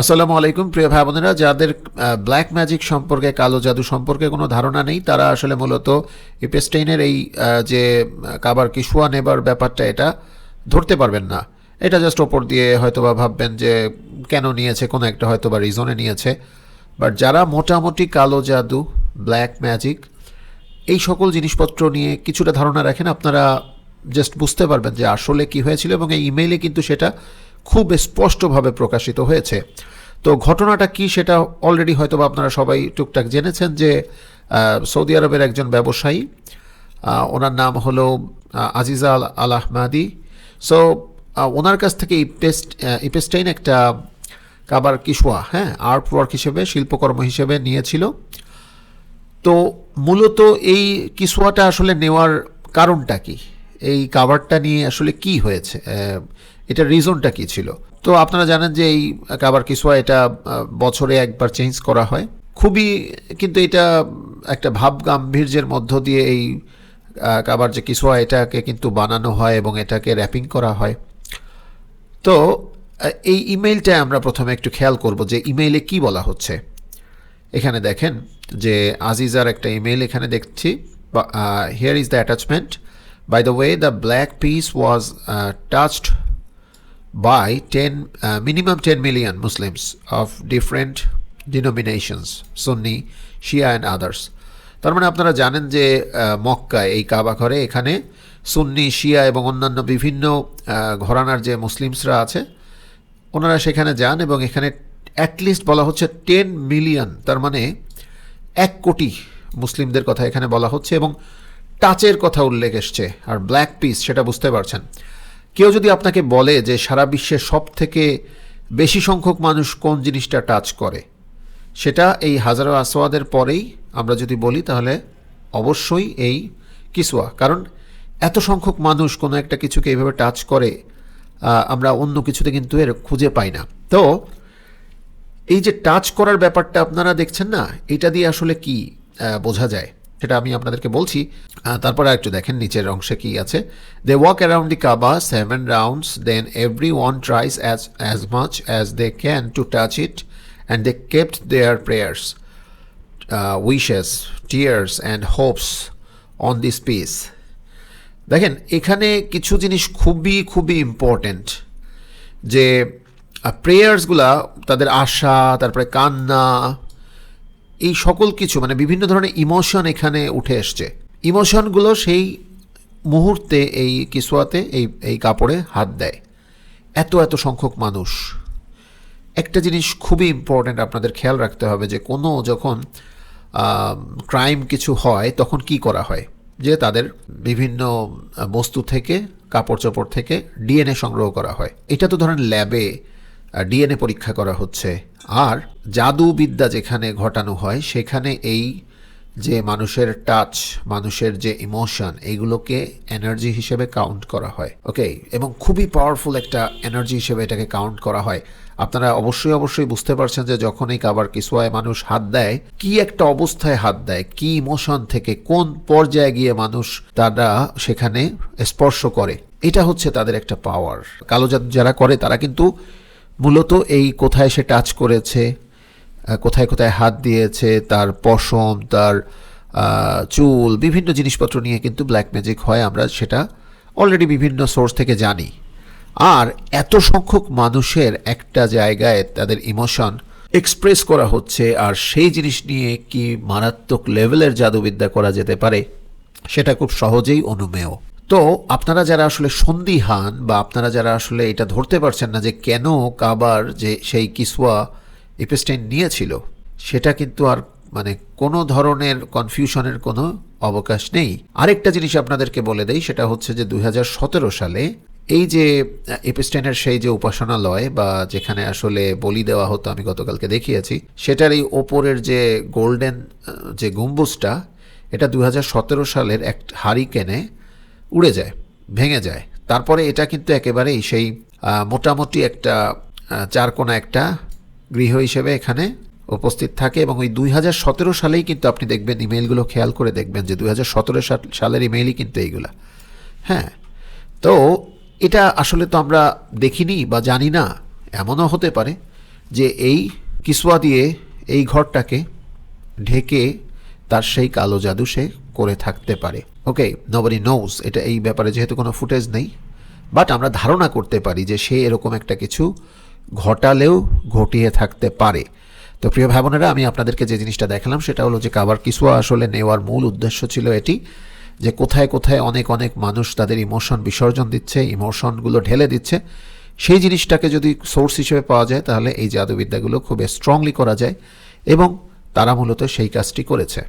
আসসালামু আলাইকুম, প্রিয় ভাই বোনেরা। যাদের ব্ল্যাক ম্যাজিক সম্পর্কে, কালো জাদু সম্পর্কে কোনো ধারণা নেই, তারা আসলে মূলত ইপেস্টেইনের এই যে, কাবার কিশুয়া নেবার ব্যাপারটা, এটা ধরতে পারবেন না। এটা জাস্ট ওপর দিয়ে হয়তোবা ভাববেন যে, কেন নিয়েছে, কোনো একটা হয়তোবা রিজনে নিয়েছে। বাট যারা মোটামুটি কালো জাদু ব্ল্যাক ম্যাজিক এই সকল জিনিসপত্র নিয়ে কিছুটা ধারণা রাখেন, আপনারা জাস্ট বুঝতে পারবেন যে আসলে কি হয়েছিল এবং এই ইমেইলে কিন্তু সেটা খুব স্পষ্টভাবে প্রকাশিত হয়েছে। তো ঘটনাটা কি সেটা অলরেডি হয়তো আপনারা সবাই টুকটাক জেনেছেন যে সৌদি আরবের একজন ব্যবসায়ী ওনার নাম হলো আজিজা আল আহমাদি সো ওনার কাছ থেকে ইপেস্ট ইপেস্টাইন একটা কাবার কিশোয়া হ্যাঁ আর্ট ওয়ার্ক হিসেবে, শিল্পকর্ম হিসেবে নিয়েছিল। তো মূলত এই কিসোয়াটা আসলে নেওয়ার কারণটা কি? এই কাভারটা নিয়ে আসলে কি হয়েছে? এটার রিজনটা কি ছিল? তো আপনারা জানেন যে এই, কাবার কিসোয়া এটা বছরে একবার চেঞ্জ করা হয়। খুবই, কিন্তু এটা একটা ভাব গাম্ভীর্যের মধ্য দিয়ে এই কাবার যে কিসোয়া এটাকে কিন্তু বানানো হয় এবং এটাকে র্যাপিং করা হয়। তো এই ইমেইলটা আমরা প্রথমে একটু খেয়াল করব যে ইমেইলে কি বলা হচ্ছে। এখানে দেখেন যে আজিজার একটা ইমেইল এখানে দেখছি here is the attachment by the way the black piece was touched by ten minimum ten million Muslims of different denominations Sunni Shia and others তার মানে আপনারা জানেন যে মক্কায়, এই কাবা ঘরে এখানে সুন্নি শিয়া এবং অন্যান্য বিভিন্ন ঘরানার যে মুসলিমসরা আছে, ওনারা সেখানে যান এবং এখানে অ্যাটলিস্ট বলা হচ্ছে টেন মিলিয়ন তার মানে এক কোটি মুসলিমদের কথা এখানে বলা হচ্ছে এবং টাচের কথা উল্লেখ এসছে। আর ব্ল্যাক পিস সেটা বুঝতে পারছেন। কেউ যদি আপনাকে বলে যে সারা বিশ্বের সব থেকে বেশি সংখ্যক মানুষ কোন জিনিসটা টাচ করে, সেটা এই হাজারো আসওয়াদের পরেই আমরা যদি বলি, তাহলে অবশ্যই এই কিসওয়া। কারণ এত সংখ্যক মানুষ কোনো একটা কিছুকে এইভাবে টাচ করে আমরা অন্য কিছুতে কিন্তু এর খুঁজে পাই না। তো এই যে টাচ করার ব্যাপারটা আপনারা দেখছেন না, এটা দিয়ে আসলে কি বোঝা যায়। সেটা আমি আপনাদেরকে বলছি। তারপর একটু দেখেন নিচের অংশে কি আছে। They walk around the Kaaba seven rounds then every one tries as as much as they can to touch it and they kept their prayers wishes tears and hopes on this piece দেখেন, এখানে কিছু জিনিস খুবই খুবই important যে প্রেয়ার্সগুলা তাদের আশা, তারপরে কান্না এই সকল কিছু মানে বিভিন্ন ধরনের ইমোশন এখানে উঠে এসছে। ইমোশনগুলো সেই মুহূর্তে এই কিসোয়াতে এই এই কাপড়ে হাত দেয়। এত এত সংখ্যক মানুষ। একটা জিনিস খুবই ইম্পর্ট্যান্ট আপনাদের খেয়াল রাখতে হবে যে কোনো যখন ক্রাইম কিছু হয়, তখন কি করা হয়? যে তাদের বিভিন্ন বস্তু থেকে কাপড় চোপড় থেকে ডিএনএ সংগ্রহ করা হয়। এটা তো ধরেন ল্যাবে ডিএনএ পরীক্ষা করা হচ্ছে। আর জাদুবিদ্যা যেখানে ঘটানো হয়, সেখানে এই যে মানুষের টাচ মানুষের যে ইমোশন এইগুলোকে এনার্জি হিসেবে কাউন্ট করা হয়। ওকে এবং খুবই পাওয়ারফুল একটা এনার্জি হিসেবে এটাকে কাউন্ট করা হয়। আপনারা অবশ্যই অবশ্যই বুঝতে পারছেন যে যখন এই কাবার কিসোয়ায় মানুষ হাত দেয়, কি একটা অবস্থায় হাত দেয়, কি ইমোশন থেকে কোন পর্যায়ে গিয়ে মানুষ তারা সেখানে স্পর্শ করে, এটা হচ্ছে তাদের একটা পাওয়ার কালো যারা করে, তারা কিন্তু মূলত এই কোথায় সে টাচ করেছে কোথায় কোথায় হাত দিয়েছে, তার পশম, তার চুল, বিভিন্ন জিনিসপত্র নিয়ে কিন্তু ব্ল্যাক ম্যাজিক হয়, আমরা সেটা অলরেডি বিভিন্ন সোর্স থেকে জানি। আর এত সংখ্যক মানুষের একটা জায়গায় তাদের ইমোশন এক্সপ্রেস করা হচ্ছে, আর সেই জিনিস নিয়ে কি মারাত্মক লেভেলের জাদুবিদ্যা করা যেতে পারে, সেটা খুব সহজেই অনুমেয়। তো আপনারা যারা আসলে সন্দিহান বা আপনারা যারা আসলে এটা ধরতে পারছেন না যে কেন কাবার যে সেই কিসওয়া ইপেস্টাইন নিয়েছিল, সেটা কিন্তু আর মানে কোনো ধরনের কনফিউশনের কোনো অবকাশ নেই। আরেকটা জিনিস আপনাদেরকে বলে দেই, সেটা হচ্ছে যে দুই হাজার সতেরো সালে এই যে এপিস্টাইনের সেই যে উপাসনালয় বা যেখানে আসলে বলি দেওয়া হতো, আমি গতকালকে দেখিয়েছি, সেটার এই ওপরের যে গোল্ডেন যে গম্বুজটা, এটা দুই হাজার সতেরো সালের এক হারিকেনে উড়ে যায়, ভেঙে যায়। তারপরে এটা কিন্তু একেবারেই সেই মোটামুটি একটা চারকোনা একটা গৃহ হিসেবে এখানে উপস্থিত থাকে এবং ওই দুই হাজার সতেরো সালেই কিন্তু আপনি দেখবেন ইমেলগুলো খেয়াল করে দেখবেন যে দুই হাজার সতেরো সালের ইমেইলই কিন্তু এইগুলা। হ্যাঁ তো এটা আসলে তো আমরা দেখিনি বা জানি না, এমনও হতে পারে যে এই কিসুয়া দিয়ে এই ঘরটাকে ঢেকে তার সেই কালো জাদু সে করে থাকতে পারে। ওকে নবরি নোজ এটা এই ব্যাপারে যেহেতু কোনো ফুটেজ নেই বাট আমরা ধারণা করতে পারি যে সে এরকম একটা কিছু ঘটালেও ঘটিয়ে থাকতে পারে। তো প্রিয় ভাই বোনেরা আমি আপনাদেরকে যে জিনিসটা দেখালাম, সেটা হলো যে কাবার কিসুয়া আসলে নেওয়ার মূল উদ্দেশ্য ছিল এটি, যে কোথায় কোথায় অনেক অনেক মানুষ তাদের ইমোশন বিসর্জন দিচ্ছে ইমোশনগুলো ঢেলে দিচ্ছে। সেই জিনিসটাকে যদি সোর্স হিসেবে পাওয়া যায়, তাহলে এই জাদুবিদ্যাগুলো খুব স্ট্রংলি করা যায় এবং তারা মূলত সেই কাজটি করেছে।